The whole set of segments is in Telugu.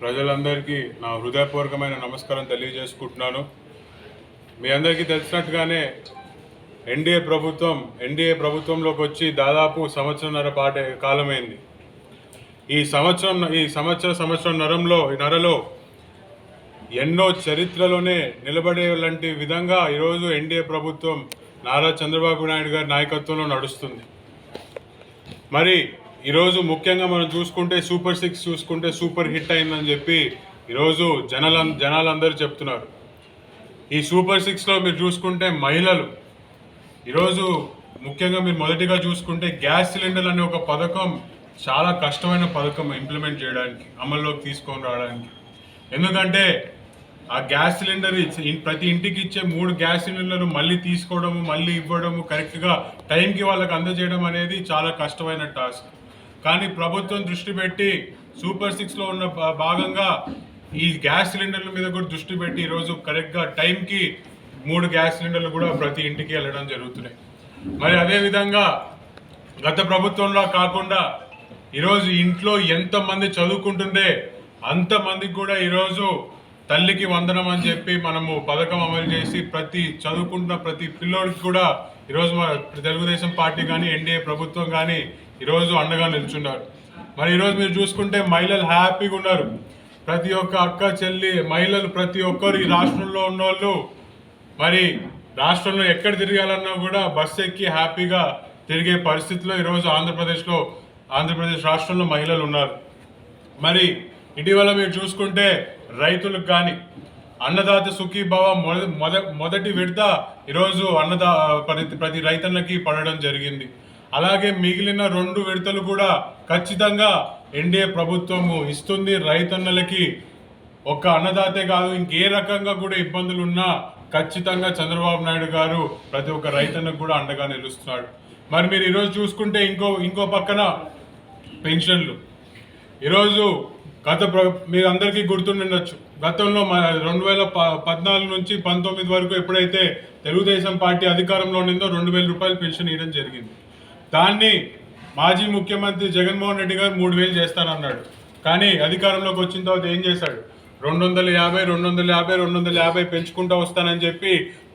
ప్రజలందరికీ నా హృదయపూర్వకమైన నమస్కారం తెలియజేసుకుంటున్నాను. మీ అందరికీ తెలిసినట్టుగానే ఎన్డీఏ ప్రభుత్వం ఎన్డీఏ ప్రభుత్వంలోకి వచ్చి దాదాపు సంవత్సరంన్నర పాటే కాలమైంది. ఈ సంవత్సరం ఈ సంవత్సర సంవత్సరం నరంలో ఈ నరలో ఎన్నో చరిత్రలోనే నిలబడే లాంటి విధంగా ఈరోజు ఎన్డీఏ ప్రభుత్వం నారా చంద్రబాబు నాయుడు గారి నాయకత్వంలో నడుస్తుంది. మరి ఈరోజు ముఖ్యంగా మనం చూసుకుంటే సూపర్ సిక్స్ చూసుకుంటే సూపర్ హిట్ అయిందని చెప్పి ఈరోజు జనాల జనాలందరూ చెప్తున్నారు. ఈ సూపర్ సిక్స్లో మీరు చూసుకుంటే మహిళలు. ఈరోజు ముఖ్యంగా మీరు మొదటిగా చూసుకుంటే గ్యాస్ సిలిండర్ అనే ఒక పథకం చాలా కష్టమైన పథకం ఇంప్లిమెంట్ చేయడానికి అమల్లోకి తీసుకొని రావడానికి. ఎందుకంటే ఆ గ్యాస్ సిలిండర్ ప్రతి ఇంటికి ఇచ్చే మూడు గ్యాస్ సిలిండర్లు మళ్ళీ తీసుకోవడము మళ్ళీ ఇవ్వడము కరెక్ట్గా టైంకి వాళ్ళకి అందజేయడం అనేది చాలా కష్టమైన టాస్క్. కానీ ప్రభుత్వం దృష్టి పెట్టి సూపర్ సిక్స్లో ఉన్న భాగంగా ఈ గ్యాస్ సిలిండర్ల మీద కూడా దృష్టి పెట్టి ఈరోజు కరెక్ట్గా టైంకి మూడు గ్యాస్ సిలిండర్లు కూడా ప్రతి ఇంటికి వెళ్ళడం జరుగుతున్నాయి. మరి అదే విధంగా గత ప్రభుత్వంలో కాకుండా ఈరోజు ఇంట్లో ఎంతమంది చదువుకుంటుండే అంతమందికి కూడా ఈరోజు తల్లికి వందనం అని చెప్పి మనము పథకం అమలు చేసి ప్రతి చదువుకుంటున్న ప్రతి పిల్లోడికి కూడా ఈరోజు మన తెలుగుదేశం పార్టీ కానీ ఎన్డీఏ ప్రభుత్వం కానీ ఈరోజు అండగా నిల్చున్నారు. మరి ఈరోజు మీరు చూసుకుంటే మహిళలు హ్యాపీగా ఉన్నారు. ప్రతి ఒక్క అక్క చెల్లి మహిళలు ప్రతి ఒక్కరు ఈ రాష్ట్రంలో ఉన్నోళ్ళు. మరి రాష్ట్రంలో ఎక్కడ తిరగాలన్నా కూడా బస్సు ఎక్కి హ్యాపీగా తిరిగే పరిస్థితిలో ఈరోజు ఆంధ్రప్రదేశ్లో ఆంధ్రప్రదేశ్ రాష్ట్రంలో మహిళలు ఉన్నారు. మరి ఇటీవల మీరు చూసుకుంటే రైతులకు కానీ అన్నదాత సుఖీ భవ మొద మొదటి విడత ఈరోజు అన్నదా ప్రతి ప్రతి రైతన్నకి పడడం జరిగింది. అలాగే మిగిలిన రెండు విడతలు కూడా ఖచ్చితంగా ఎన్డీఏ ప్రభుత్వము ఇస్తుంది. రైతన్నలకి ఒక్క అన్నదాతే కాదు ఇంకే రకంగా కూడా ఇబ్బందులు ఉన్నా ఖచ్చితంగా చంద్రబాబు నాయుడు గారు ప్రతి ఒక్క రైతన్నకు కూడా అండగా నిలుస్తున్నాడు. మరి మీరు ఈరోజు చూసుకుంటే ఇంకో ఇంకో పక్కన పెన్షన్లు. ఈరోజు గత ప్ర మీరు అందరికీ గుర్తుండొచ్చు గతంలో రెండు వేల ప పద్నాలుగు నుంచి పంతొమ్మిది వరకు ఎప్పుడైతే తెలుగుదేశం పార్టీ అధికారంలో ఉండిందో రెండు వేల రూపాయలు పెన్షన్ ఇవ్వడం జరిగింది. దాన్ని మాజీ ముఖ్యమంత్రి జగన్మోహన్ రెడ్డి గారు మూడు వేలు చేస్తానన్నాడు. కానీ అధికారంలోకి వచ్చిన తర్వాత ఏం చేశాడు? రెండు వందల యాభై రెండు వందల యాభై రెండు వందల యాభై పెంచుకుంటూ వస్తానని చెప్పి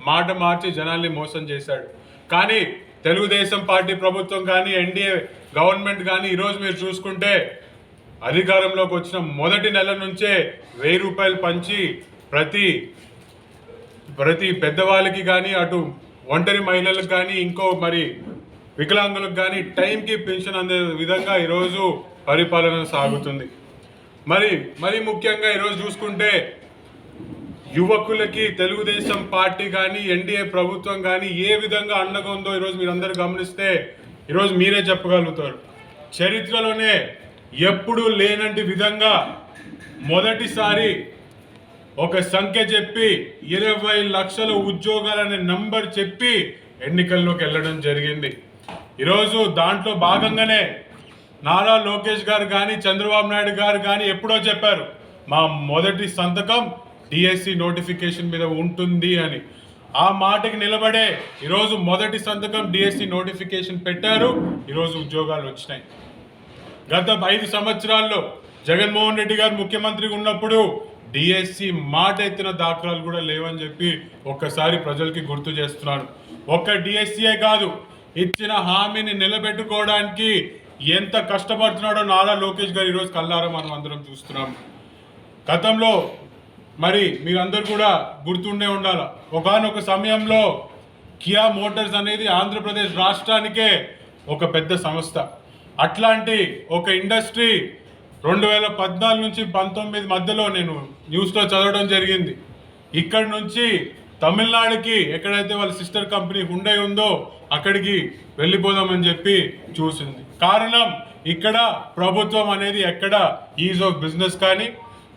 మాట మార్చి జనాల్ని మోసం చేశాడు. కానీ తెలుగుదేశం పార్టీ ప్రభుత్వం కానీ ఎన్డీఏ గవర్నమెంట్ కానీ ఈరోజు మీరు చూసుకుంటే అధికారంలోకి వచ్చిన మొదటి నెల నుంచే వెయ్యి రూపాయలు పంచి ప్రతి ప్రతి పెద్దవాళ్ళకి కానీ అటు ఒంటరి మహిళలకు కానీ ఇంకో మరి వికలాంగులకు కానీ టైంకి పెన్షన్ అందే విధంగా ఈరోజు పరిపాలన సాగుతుంది. మరి మరి ముఖ్యంగా ఈరోజు చూసుకుంటే యువకులకి తెలుగుదేశం పార్టీ కానీ ఎన్డీఏ ప్రభుత్వం కానీ ఏ విధంగా అండగా ఉందో ఈరోజు మీరందరూ గమనిస్తే ఈరోజు మీరే చెప్పగలుగుతారు. చరిత్రలోనే ఎప్పుడూ లేనంటి విధంగా మొదటిసారి ఒక సంఖ్య చెప్పి ఇరవై లక్షల ఉద్యోగాలనే నంబర్ చెప్పి ఎన్నికల్లోకి వెళ్ళడం జరిగింది. ఈరోజు దాంట్లో భాగంగానే నారా లోకేష్ గారు కానీ చంద్రబాబు నాయుడు గారు కానీ ఎప్పుడో చెప్పారు మా మొదటి సంతకం డిఎస్సి నోటిఫికేషన్ మీద ఉంటుంది అని. ఆ మాటకి నిలబడే ఈరోజు మొదటి సంతకం డిఎస్సి నోటిఫికేషన్ పెట్టారు ఈరోజు ఉద్యోగాలు వచ్చినాయి. గత ఐదు సంవత్సరాల్లో జగన్మోహన్ రెడ్డి గారు ముఖ్యమంత్రిగా ఉన్నప్పుడు డిఎస్సి మాట ఎత్తిన దాఖలాలు కూడా లేవని చెప్పి ఒక్కసారి ప్రజలకి గుర్తు చేస్తున్నాను. ఒక్క డిఎస్సియే కాదు ఇచ్చిన హామీని నిలబెట్టుకోవడానికి ఎంత కష్టపడుతున్నాడో నారా లోకేష్ గారు ఈరోజు కల్లారా మనం అందరం చూస్తున్నాం. గతంలో మరి మీరందరూ కూడా గుర్తుండే ఉండాల ఒకనొక సమయంలో కియా మోటార్స్ అనేది ఆంధ్రప్రదేశ్ రాష్ట్రానికే ఒక పెద్ద సంస్థ. అట్లాంటి ఒక ఇండస్ట్రీ రెండు వేల పద్నాలుగు నుంచి పంతొమ్మిది మధ్యలో నేను న్యూస్లో చదవడం జరిగింది. ఇక్కడి నుంచి తమిళనాడుకి ఎక్కడైతే వాళ్ళ సిస్టర్ కంపెనీ హుండై ఉందో అక్కడికి వెళ్ళిపోదామని చెప్పి చూసింది. కారణం ఇక్కడ ప్రభుత్వం అనేది ఎక్కడ ఈజ్ ఆఫ్ బిజినెస్ కానీ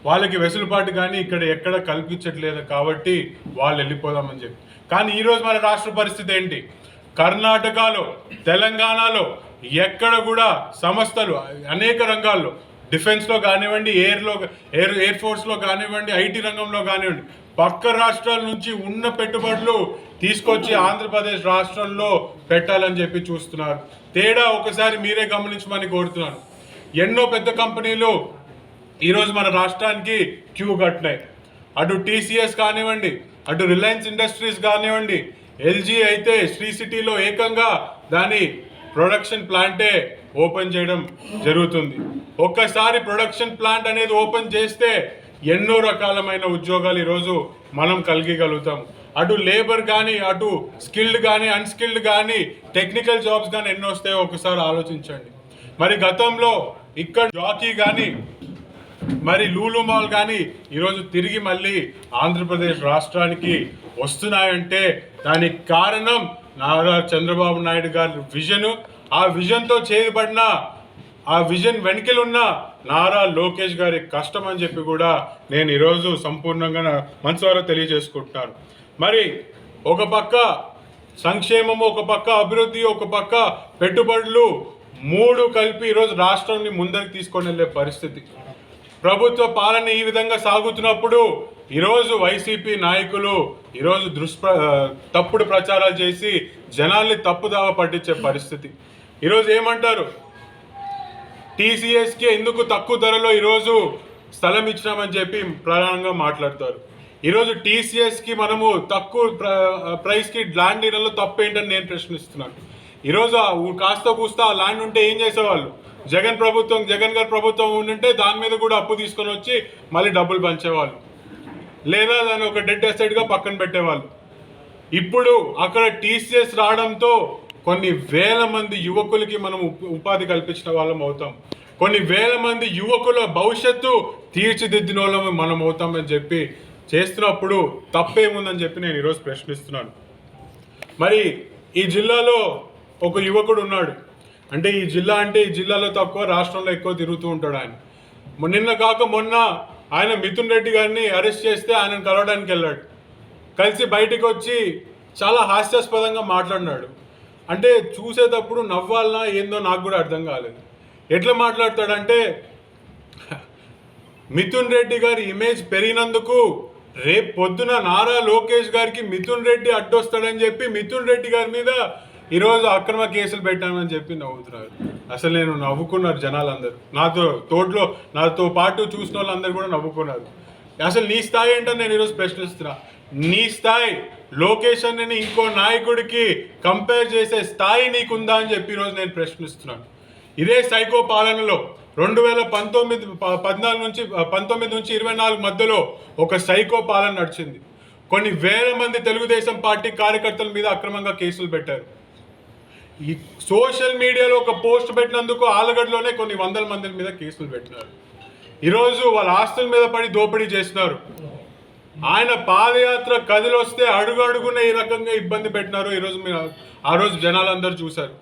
వాళ్ళకి వెసులుబాటు కానీ ఇక్కడ ఎక్కడ కల్పించట్లేదు కాబట్టి వాళ్ళు వెళ్ళిపోదామని చెప్పి. కానీ ఈరోజు మన రాష్ట్ర పరిస్థితి ఏంటి? కర్ణాటకలో తెలంగాణలో ఎక్కడ కూడా సంస్థలు అనేక రంగాల్లో డిఫెన్స్లో కానివ్వండి ఎయిర్లో ఎయిర్ ఎయిర్ ఫోర్స్లో కానివ్వండి ఐటీ రంగంలో కానివ్వండి పక్క రాష్ట్రాల నుంచి ఉన్న పెట్టుబడులు తీసుకొచ్చి ఆంధ్రప్రదేశ్ రాష్ట్రంలో పెట్టాలని చెప్పి చూస్తున్నారు. తేడా ఒకసారి మీరే గమనించమని కోరుతున్నాను. ఎన్నో పెద్ద కంపెనీలు ఈరోజు మన రాష్ట్రానికి క్యూ కట్టినాయి. అటు టీసీఎస్ కానివ్వండి అటు రిలయన్స్ ఇండస్ట్రీస్ కానివ్వండి ఎల్జీ అయితే శ్రీ సిటీలో ఏకంగా దాని ప్రొడక్షన్ ప్లాంటే ఓపెన్ చేయడం జరుగుతుంది. ఒక్కసారి ప్రొడక్షన్ ప్లాంట్ అనేది ఓపెన్ చేస్తే ఎన్నో రకాలమైన ఉద్యోగాలు ఈరోజు మనం కలిగగలుగుతాం. అటు లేబర్ కానీ అటు స్కిల్డ్ కానీ అన్స్కిల్డ్ కానీ టెక్నికల్ జాబ్స్ కానీ ఎన్నో వస్తాయో ఒకసారి ఆలోచించండి. మరి గతంలో ఇక్కడ జాకీ కానీ మరి లూలు మాల్ కానీ ఈరోజు తిరిగి మళ్ళీ ఆంధ్రప్రదేశ్ రాష్ట్రానికి వస్తున్నాయంటే దానికి కారణం నారా చంద్రబాబు నాయుడు గారి విజన్ ఆ విజన్తో చేయబడిన ఆ విజన్ వెనుకలున్న నారా లోకేష్ గారి కష్టం అని చెప్పి కూడా నేను ఈరోజు సంపూర్ణంగా మంచి ద్వారా తెలియజేసుకుంటున్నాను మరి ఒక పక్క సంక్షేమము ఒక పక్క అభివృద్ధి ఒక పక్క పెట్టుబడులు మూడు కలిపి ఈరోజు రాష్ట్రాన్ని ముందరికి తీసుకొని వెళ్ళే పరిస్థితి. ప్రభుత్వ పాలన ఈ విధంగా సాగుతున్నప్పుడు ఈరోజు వైసీపీ నాయకులు ఈరోజు దుష్ప్ర తప్పుడు ప్రచారాలు చేసి జనాల్ని తప్పుదావ పట్టించే పరిస్థితి. ఈరోజు ఏమంటారు? టీసీఎస్కి ఎందుకు తక్కువ ధరలో ఈరోజు స్థలం ఇచ్చినామని చెప్పి ప్రధానంగా మాట్లాడతారు. ఈరోజు టీసీఎస్కి మనము తక్కువ ప్ర- ప్రైస్కి ల్యాండ్ ఇవ్వడంలో తప్పు ఏంటని నేను ప్రశ్నిస్తున్నాను. ఈరోజు కాస్త కూస్త ఆ ల్యాండ్ ఉంటే ఏం చేసేవాళ్ళు? జగన్ ప్రభుత్వం జగన్ గారి ప్రభుత్వం ఉండింటే దాని మీద కూడా అప్పు తీసుకొని వచ్చి మళ్ళీ డబ్బులు పంచేవాళ్ళు. లేదా దాన్ని ఒక డెడ్ ఎస్టేట్గా పక్కన పెట్టేవాళ్ళు. ఇప్పుడు అక్కడ టీసీఎస్ రావడంతో కొన్ని వేల మంది యువకులకి మనం ఉపాధి కల్పించిన వాళ్ళం అవుతాం. కొన్ని వేల మంది యువకుల భవిష్యత్తు తీర్చిదిద్దిన వాళ్ళం మనం అవుతామని చెప్పి చేస్తున్నప్పుడు తప్పేముందని చెప్పి నేను ఈరోజు ప్రశ్నిస్తున్నాను. మరి ఈ జిల్లాలో ఒక యువకుడు ఉన్నాడు. అంటే ఈ జిల్లా అంటే ఈ జిల్లాలో తక్కువ రాష్ట్రంలో ఎక్కువ తిరుగుతూ ఉంటాడు ఆయన. నిన్న కాక మొన్న ఆయన మిథున్ రెడ్డి గారిని అరెస్ట్ చేస్తే ఆయనను కలవడానికి వెళ్ళాడు. కలిసి బయటికి వచ్చి చాలా హాస్యాస్పదంగా మాట్లాడినాడు. అంటే చూసేటప్పుడు నవ్వాలనా ఏందో నాకు కూడా అర్థం కాలేదు. ఎట్లా మాట్లాడతాడంటే మిథున్ రెడ్డి గారి ఇమేజ్ పెరిగినందుకు రేపు పొద్దున నారా లోకేష్ గారికి మిథున్ రెడ్డి అడ్డొస్తాడని చెప్పి మిథున్ రెడ్డి గారి మీద ఈరోజు అక్రమ కేసులు పెట్టామని చెప్పి నవ్వుతున్నారు. అసలు నేను నవ్వుకున్నారు జనాలందరూ. నాతో తోటలో నాతో పాటు చూసిన వాళ్ళందరూ కూడా నవ్వుకున్నారు. అసలు నీ స్థాయి ఏంటో నేను ఈరోజు ప్రశ్నిస్తున్నా. నీ స్థాయి లోకేషన్ అని ఇంకో నాయకుడికి కంపేర్ చేసే స్థాయి నీకుందా అని చెప్పి ఈరోజు నేను ప్రశ్నిస్తున్నాను. ఇదే సైకో పాలనలో రెండు వేల పంతొమ్మిది ప- పద్నాలుగు నుంచి పంతొమ్మిది నుంచి ఇరవై నాలుగు మధ్యలో ఒక సైకో పాలన నడిచింది. కొన్ని వేల మంది తెలుగుదేశం పార్టీ కార్యకర్తల మీద అక్రమంగా కేసులు పెట్టారు. ఈ సోషల్ మీడియాలో ఒక పోస్ట్ పెట్టినందుకు ఆలగడ్డలోనే కొన్ని వందల మంది మీద కేసులు పెట్టినారు. ఈరోజు వాళ్ళ ఆస్తుల మీద పడి దోపిడీ చేస్తున్నారు. ఆయన పాదయాత్ర కదిలి వస్తే అడుగు అడుగున ఈ రకంగా ఇబ్బంది పెట్టినారు ఈరోజు మీరు ఆ రోజు జనాలందరూ చూశారు.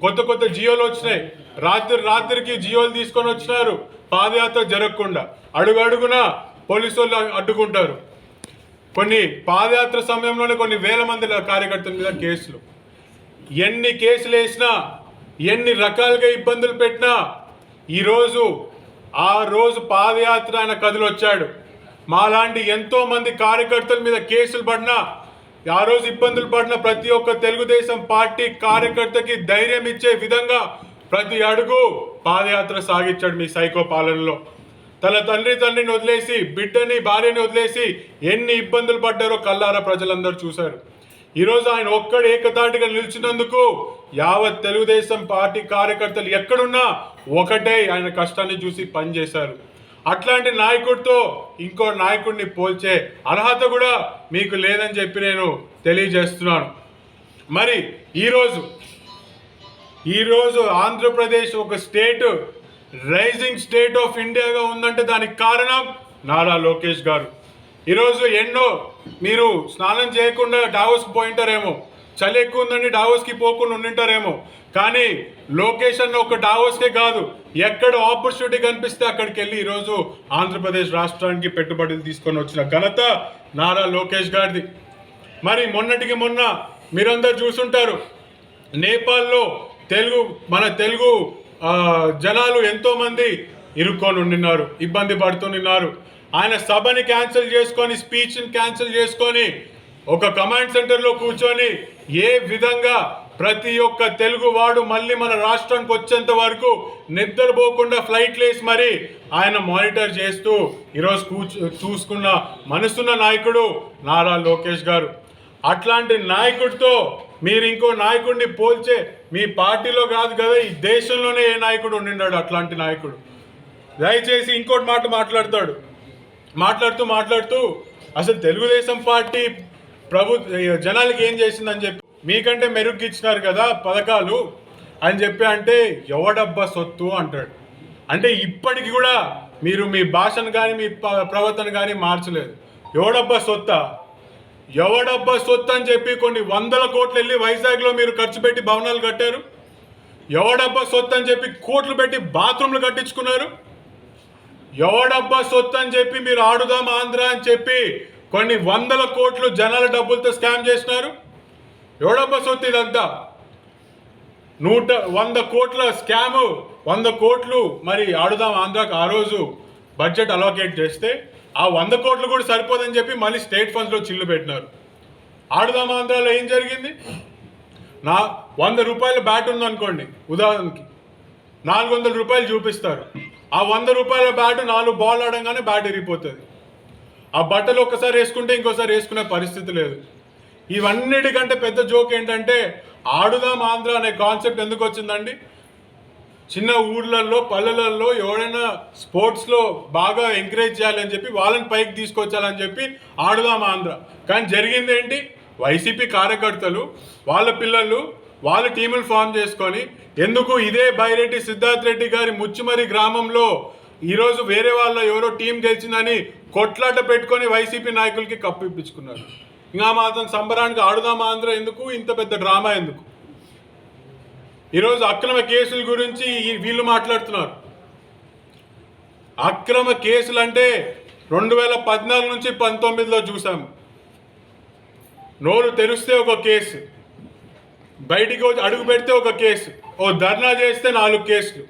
కొత్త కొత్త జియోలు వచ్చినాయి. రాత్రి రాత్రికి జియోలు తీసుకొని వచ్చినారు. పాదయాత్ర జరగకుండా అడుగు అడుగున పోలీసు వాళ్ళు అడ్డుకుంటారు. కొన్ని పాదయాత్ర సమయంలోనే కొన్ని వేల మంది కార్యకర్తల మీద కేసులు. ఎన్ని కేసులు వేసినా ఎన్ని రకాలుగా ఇబ్బందులు పెట్టినా ఈరోజు ఆ రోజు పాదయాత్ర ఆయన కదిలి వచ్చాడు మాలాంటి ఎంతో మంది కార్యకర్తల మీద కేసులు పడినా ఆ రోజు ఇబ్బందులు పడిన ప్రతి ఒక్క తెలుగుదేశం పార్టీ కార్యకర్తకి ధైర్యం ఇచ్చే విధంగా ప్రతి అడుగు పాదయాత్ర సాగించాడు మీ సైకో పాలనలో. తన తండ్రి తండ్రిని వదిలేసి బిడ్డని భార్యని వదిలేసి ఎన్ని ఇబ్బందులు పడ్డారో కల్లారా ప్రజలందరూ చూశారు. ఈరోజు ఆయన ఒక్కడు ఏకతాటిగా నిలిచినందుకు యావత్ తెలుగుదేశం పార్టీ కార్యకర్తలు ఎక్కడున్నా ఒకటే ఆయన కష్టాన్ని చూసి పనిచేశారు. అట్లాంటి నాయకుడితో ఇంకో నాయకుడిని పోల్చే అర్హత కూడా మీకు లేదని చెప్పి నేను తెలియజేస్తున్నాను. మరి ఈరోజు ఈరోజు ఆంధ్రప్రదేశ్ ఒక స్టేట్ రైజింగ్ స్టేట్ ఆఫ్ ఇండియాగా ఉందంటే దానికి కారణం నారా లోకేష్ గారు. ఈరోజు ఎన్నో మీరు స్నానం చేయకుండా డావోస్కి పోయింటారేమో. చలి ఎక్కువ ఉందండి డావోస్కి పోకుండా ఉండింటారేమో. కానీ లొకేషన్ ఒక డావోస్కే కాదు ఎక్కడ ఆపర్చునిటీ కనిపిస్తే అక్కడికి వెళ్ళి ఈరోజు ఆంధ్రప్రదేశ్ రాష్ట్రానికి పెట్టుబడులు తీసుకొని వచ్చిన ఘనత నారా లోకేష్ గారిది. మరి మొన్నటికి మొన్న మీరందరూ చూసుంటారు నేపాల్లో తెలుగు మన తెలుగు జనాలు ఎంతోమంది ఇరుక్కొని ఉండినారు ఇబ్బంది పడుతున్నారు ఆయన సభని క్యాన్సిల్ చేసుకొని స్పీచ్ని క్యాన్సిల్ చేసుకొని ఒక కమాండ్ సెంటర్లో కూర్చొని ఏ విధంగా ప్రతి ఒక్క తెలుగు వాడు మళ్ళీ మన రాష్ట్రానికి వచ్చేంత వరకు నిద్రపోకుండా ఫ్లైట్ లేసి మరి ఆయన మానిటర్ చేస్తూ ఈరోజు కూర్చు చూసుకున్న మనసున్న నాయకుడు నారా లోకేష్ గారు. అట్లాంటి నాయకుడితో మీరు ఇంకో నాయకుడిని పోల్చే మీ పార్టీలో కాదు కదా ఈ దేశంలోనే ఏ నాయకుడు ఉండిన్నాడు అట్లాంటి నాయకుడు. దయచేసి ఇంకోటి మాట మాట్లాడతాడు. మాట్లాడుతూ మాట్లాడుతూ అసలు తెలుగుదేశం పార్టీ ప్రభు జనాలకి ఏం చేసిందని చెప్పి మీకంటే మెరుగ్గిచ్చినారు కదా పథకాలు అని చెప్పి అంటే ఎవడబ్బా సొత్తు అంటాడు. అంటే ఇప్పటికి కూడా మీరు మీ భాషను కానీ మీ ప్రవర్తన కానీ మార్చలేదు. ఎవడబ్బా సొత్తా? ఎవడబ్బా సొత్తు అని చెప్పి కొన్ని వందల కోట్లు వెళ్ళి వైజాగ్లో మీరు ఖర్చు పెట్టి భవనాలు కట్టారు? ఎవడబ్బా సొత్తు అని చెప్పి కోట్లు పెట్టి బాత్రూమ్లు కట్టించుకున్నారు? ఎవడబ్బా సొత్తు అని చెప్పి మీరు ఆడుదాం ఆంధ్ర అని చెప్పి కొన్ని వందల కోట్లు జనాల డబ్బులతో స్కామ్ చేసినారు. ఎవడబ్బా సొత్తు ఇదంతా? నూట వంద కోట్ల స్కాము వంద కోట్లు మరి ఆడుదాం ఆంధ్రాకి ఆ రోజు బడ్జెట్ అలోకేట్ చేస్తే ఆ వంద కోట్లు కూడా సరిపోదని చెప్పి మళ్ళీ స్టేట్ ఫండ్స్లో చిల్లు పెట్టినారు. ఆడుదాం ఆంధ్రాలో ఏం జరిగింది? నా వంద రూపాయల బ్యాట్ ఉందనుకోండి ఉదాహరణకి నాలుగు వందల రూపాయలు చూపిస్తారు. ఆ వంద రూపాయల బ్యాట్ నాలుగు బాల్ ఆడంగానే బ్యాట్ ఇరిగిపోతుంది ఆ బట్టలు ఒక్కసారి వేసుకుంటే ఇంకోసారి వేసుకునే పరిస్థితి లేదు. ఇవన్నిటికంటే పెద్ద జోక్ ఏంటంటే ఆడుదాం ఆంధ్ర అనే కాన్సెప్ట్ ఎందుకు వచ్చిందండి? చిన్న ఊర్లలో పల్లెలలో ఎవరైనా స్పోర్ట్స్లో బాగా ఎంకరేజ్ చేయాలని చెప్పి వాళ్ళని పైకి తీసుకొచ్చాలని చెప్పి ఆడుదాం ఆంధ్ర. కానీ జరిగింది ఏంటి? వైసీపీ కార్యకర్తలు వాళ్ళ పిల్లలు వాళ్ళ టీములు ఫామ్ చేసుకొని ఎందుకు ఇదే బైరెడ్డి సిద్ధార్థ్ రెడ్డి గారి ముచ్చుమరి గ్రామంలో ఈరోజు వేరే వాళ్ళ ఎవరో టీం గెలిచిందని కొట్లాట పెట్టుకొని వైసీపీ నాయకులకి కప్పు ఇప్పించుకున్నారు. ఇంకా మాత్రం సంబరానికి ఆడుదాం ఆంధ్ర ఎందుకు? ఇంత పెద్ద డ్రామా ఎందుకు? ఈరోజు అక్రమ కేసుల గురించి వీళ్ళు మాట్లాడుతున్నారు. అక్రమ కేసులు అంటే రెండు వేల పద్నాలుగు నుంచి పంతొమ్మిదిలో చూసాము నోరు తెరిస్తే ఒక కేసు. బయటికి వచ్చి అడుగు పెడితే ఒక కేసు. ఓ ధర్నా చేస్తే నాలుగు కేసులు.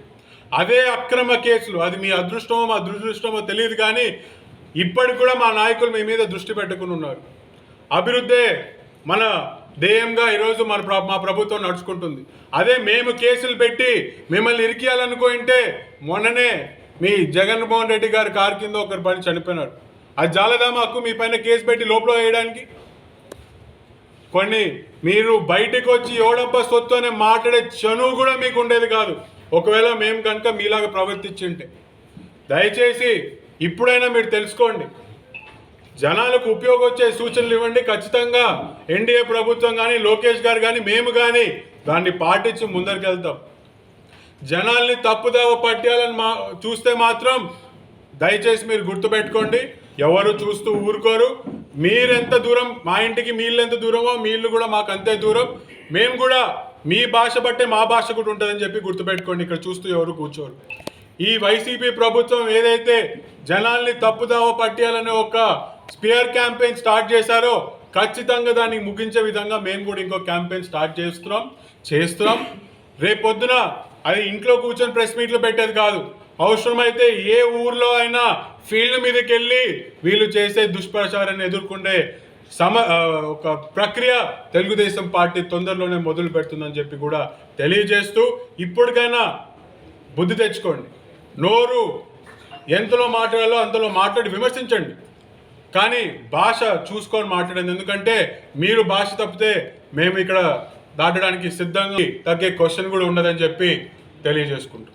అదే అక్రమ కేసులు. అది మీ అదృష్టమో మా దురదృష్టమో తెలియదు కానీ ఇప్పటికి కూడా మా నాయకులు మీ మీద దృష్టి పెట్టుకుని ఉన్నారు. అభివృద్ధే మన ధ్యేయంగా ఈరోజు మన మా ప్రభుత్వం నడుచుకుంటుంది. అదే మేము కేసులు పెట్టి మిమ్మల్ని ఇరికియాలనుకుంటే మొన్ననే మీ జగన్మోహన్ రెడ్డి గారి కారు కింద ఒకరు పని చనిపోయినాడు. అది జాలదామాకు మీ పైన కేసు పెట్టి లోపల వేయడానికి? కొన్ని మీరు బయటకు వచ్చి ఎవడబ్బా సొత్తు అనే మాట్లాడే చనువు కూడా మీకు ఉండేది కాదు. ఒకవేళ మేము కనుక మీలాగా ప్రవర్తించుంటే దయచేసి ఇప్పుడైనా మీరు తెలుసుకోండి. జనాలకు ఉపయోగం వచ్చే సూచనలు ఇవ్వండి. ఖచ్చితంగా ఎన్డీఏ ప్రభుత్వం కానీ లోకేష్ గారు కానీ మేము కానీ దాన్ని పాటించి ముందరికి వెళ్తాం జనాల్ని తప్పుదావ పట్టాలని మా చూస్తే మాత్రం దయచేసి మీరు గుర్తుపెట్టుకోండి. ఎవరు చూస్తూ ఊరుకోరు. మీరెంత దూరం మా ఇంటికి మీళ్ళు ఎంత దూరమో మీళ్ళు కూడా మాకు అంతే దూరం. మేము కూడా మీ భాష బట్టే మా భాష కూడా ఉంటుందని చెప్పి గుర్తుపెట్టుకోండి ఇక్కడ చూస్తూ ఎవరు కూర్చోరు. ఈ వైసీపీ ప్రభుత్వం ఏదైతే జనాల్ని తప్పుదావ పట్టాలనే ఒక స్పియర్ క్యాంపెయిన్ స్టార్ట్ చేశారో ఖచ్చితంగా దాన్ని ముగించే విధంగా మేము కూడా ఇంకో క్యాంపెయిన్ స్టార్ట్ చేస్తున్నాం చేస్తున్నాం. రేపొద్దున అది ఇంట్లో కూర్చొని ప్రెస్ మీట్లు పెట్టేది కాదు. అవసరమైతే ఏ ఊర్లో అయినా ఫీల్డ్ మీదకి వెళ్ళి వీళ్ళు చేసే దుష్ప్రచారాన్ని ఎదుర్కొండే సమ ఒక ప్రక్రియ తెలుగుదేశం పార్టీ తొందరలోనే మొదలు పెడుతుందని చెప్పి కూడా తెలియజేస్తూ ఇప్పటికైనా బుద్ధి తెచ్చుకోండి. నోరు ఎంతలో మాట్లాడాలో అంతలో మాట్లాడి విమర్శించండి. కానీ భాష చూసుకొని మాట్లాడేది ఎందుకంటే మీరు భాష తప్పితే మేము ఇక్కడ దాటడానికి సిద్ధంగా తగ్గే క్వశ్చన్ కూడా ఉండదని చెప్పి తెలియజేసుకుంటాం